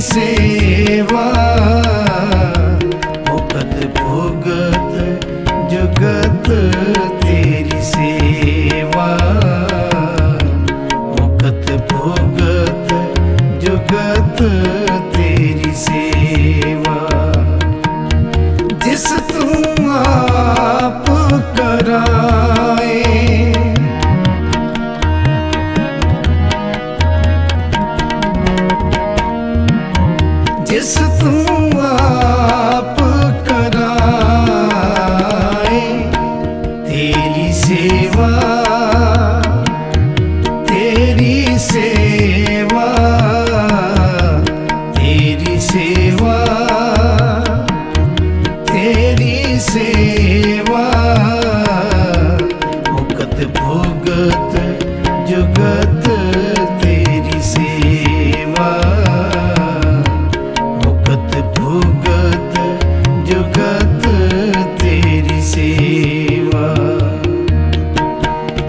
ਸੇਵਾ। ਮੁਕਤ ਭੋਗਤ ਜਗਤ ਤੇਰੀ ਸੇਵਾ। ਮੁਕਤ ਭੁਗਤ ਜਗਤ ਤੇਰੀ ਸੇਵਾ। ਜਿਸ ਤੂੰ ਜਿਸ ਤੂੰ ਆਪ ਕਰਾਏ। ਤੇਰੀ ਸੇਵਾ ਤੇਰੀ ਸੇਵਾ ਤੇਰੀ ਸੇਵਾ ਤੇਰੀ ਸੇਵਾ। ਮੁਕਤ ਭੁਗਤ ਜੁਗਤ